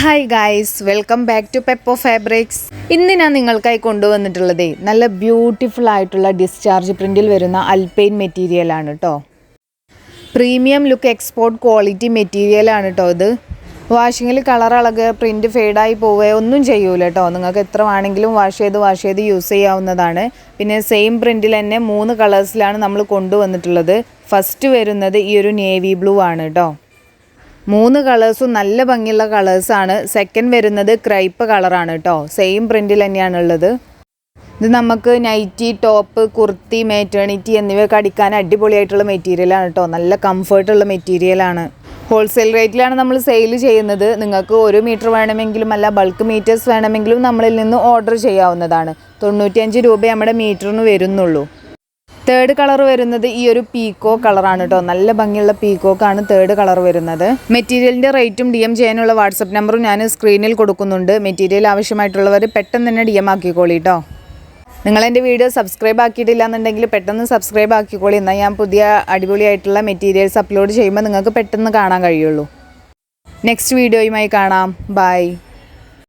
Hi guys welcome back to Peppo fabrics ഇന്ന് ഞാൻ നിങ്ങൾക്കായി കൊണ്ടുവന്നിട്ടുള്ളത് നല്ല ബ്യൂട്ടിഫുൾ ആയിട്ടുള്ള ഡിസ്ചാർജ് പ്രിന്റിൽ വരുന്ന അൽപെയിൻ മെറ്റീരിയൽ ആണ് കേട്ടോ premium look export quality material ആണ് കേട്ടോ ഇത്. വാഷിങ്ങിൽ കളർ അളക് പ്രിന്റ് ഫെയ്ഡായി പോവേ ഒന്നും ചെയ്യൂല കേട്ടോ നിങ്ങൾക്ക് എത്ര വേണമെങ്കിലും വാഷ് ചെയ്ത് വാഷ് ചെയ്ത് യൂസ് ചെയ്യാവുന്നതാണ്. പിന്നെ സെയിം പ്രിന്റിൽ തന്നെ മൂന്ന് കളേഴ്സിലാണ് നമ്മൾ കൊണ്ടുവന്നിട്ടുള്ളത്. ഫസ്റ്റ് വരുന്നത് ഈ ഒരു നേവി ബ്ലൂ ആണ് കേട്ടോ മൂന്ന് കളേഴ്സും നല്ല ഭംഗിയുള്ള കളേഴ്സാണ്. സെക്കൻഡ് വരുന്നത് ക്രൈപ്പ് കളറാണ് കേട്ടോ. സെയിം പ്രിന്റിൽ തന്നെയാണ് ഉള്ളത്. ഇത് നമുക്ക് നൈറ്റി ടോപ്പ് കുർത്തി മേറ്റേണിറ്റി എന്നിവയൊക്കെ അടിക്കാൻ അടിപൊളിയായിട്ടുള്ള മെറ്റീരിയലാണ് കേട്ടോ. നല്ല കംഫർട്ടുള്ള മെറ്റീരിയലാണ് ഹോൾസെയിൽ റേറ്റിലാണ് നമ്മൾ സെയിൽ ചെയ്യുന്നത്. നിങ്ങൾക്ക് ഒരു മീറ്റർ വേണമെങ്കിലും അല്ല ബൾക്ക് മീറ്റേഴ്സ് വേണമെങ്കിലും നമ്മളിൽ നിന്ന് ഓർഡർ ചെയ്യാവുന്നതാണ്. തൊണ്ണൂറ്റിയഞ്ച് രൂപ നമ്മുടെ മീറ്ററിന് വരുന്നുള്ളൂ. തേർഡ് കളർ വരുന്നത് ഈ ഒരു പീക്കോ കളറാണ് കേട്ടോ നല്ല ഭംഗിയുള്ള പീക്കോക്കാണ് തേർഡ് കളർ വരുന്നത്. മെറ്റീരിയലിന്റെ റേറ്റും ഡി എം ചെയ്യാനുള്ള വാട്സപ്പ് നമ്പറും ഞാൻ സ്ക്രീനിൽ കൊടുക്കുന്നുണ്ട്. മെറ്റീരിയൽ ആവശ്യമായിട്ടുള്ളവർ പെട്ടെന്ന് തന്നെ ഡി എം ആക്കിക്കോളി നിങ്ങൾ എന്റെ വീഡിയോ സബ്സ്ക്രൈബ് ആക്കിയിട്ടില്ല എന്നുണ്ടെങ്കിൽ പെട്ടെന്ന് സബ്സ്ക്രൈബ് ആക്കിക്കോളി. എന്നാൽ ഞാൻ പുതിയ അടിപൊളിയായിട്ടുള്ള മെറ്റീരിയൽസ് അപ്ലോഡ് ചെയ്യുമ്പോൾ നിങ്ങൾക്ക് പെട്ടെന്ന് കാണാൻ കഴിയുള്ളൂ. നെക്സ്റ്റ് വീഡിയോയുമായി കാണാം. ബൈ